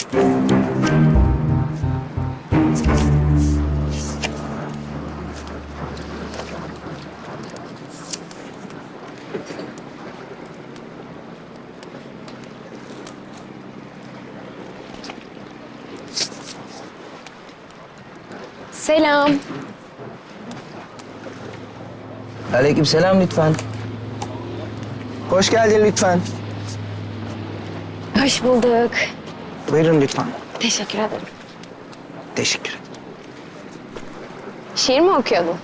Selam. Aleykümselam lütfen. Hoş geldin lütfen. Hoş bulduk. Buyurun lütfen. Teşekkür ederim. Teşekkür ederim. Şiir mi okuyordun?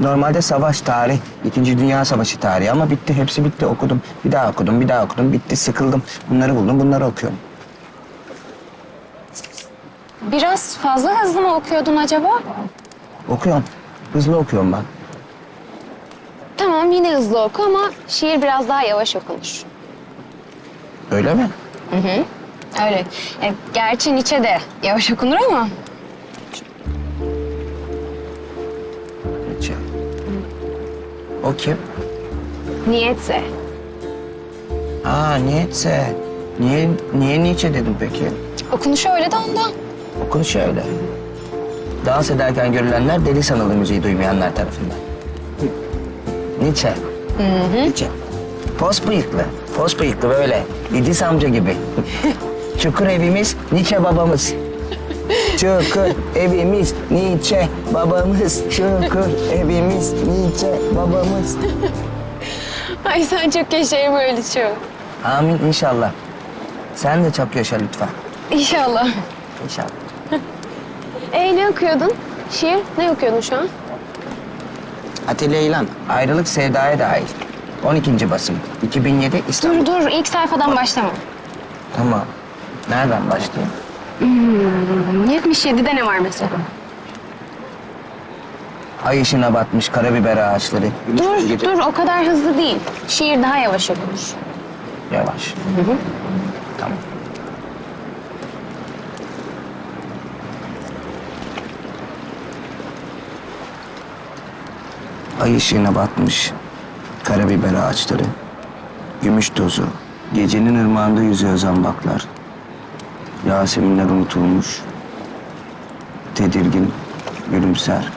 Normalde savaş tarih, İkinci Dünya Savaşı tarihi ama bitti. Hepsi bitti. Okudum. Bir daha okudum, bir daha okudum. Bitti, sıkıldım. Bunları buldum, bunları okuyorum. Biraz fazla hızlı mı okuyordun acaba? Okuyorum. Hızlı okuyorum ben. Tamam yine hızlı oku ama şiir biraz daha yavaş okunur. Öyle mi? Öyle. E, gerçi Nietzsche de yavaş okunur ama. Nietzsche. O kim? Niyetse. Aa, Nietzsche. Niye, niye Nietzsche dedim peki? Okunuşu öyle de ondan. Okunuşu öyle. Dans ederken görülenler deli sanılı müziği duymayanlar tarafından. Nietzsche. Nietzsche. Pos bıyıklı. Pos bıyıklı böyle. İdris amca gibi. Çukur evimiz Nietzsche babamız. Çukur evimiz Nietzsche babamız. Çukur evimiz Nietzsche babamız. Ay sen çok yaşayı böyle çok. Amin inşallah. Sen de çok yaşa lütfen. İnşallah. İnşallah. E ne okuyordun? Şiir ne okuyordun şu an? Atilla İlan, ayrılık sevdaya dahil. 12. basım. 2007 İstanbul. Dur dur ilk sayfadan başlama. Tamam. Nereden başlayayım? 77'de ne var mesela? Ay ışığına batmış karabiber ağaçları. Güneş Dur gece- dur o kadar hızlı değil. Şiir daha yavaş okunur. Yavaş. Tamam. Ay ışığına batmış karabiber ağaçları. Gümüş tozu. Gecenin ırmağında yüzüyor zambaklar. Yaseminler unutulmuş. Tedirgin, gülümser.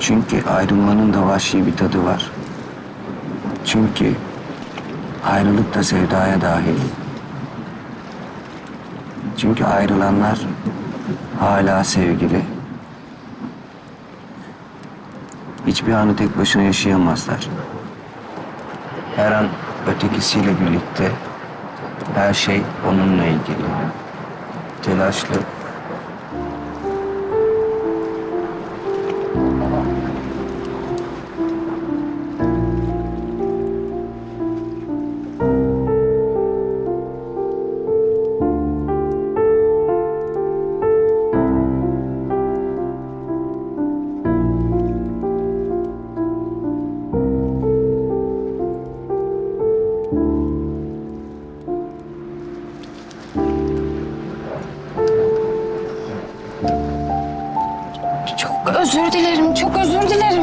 Çünkü ayrılmanın da vahşi bir tadı var. Çünkü ayrılık da sevdaya dahil. Çünkü ayrılanlar hala sevgili. Hiçbir anı tek başına yaşayamazlar. Her an ötekisiyle birlikte her şey onunla ilgili. Telaşlı, özür dilerim, çok özür dilerim.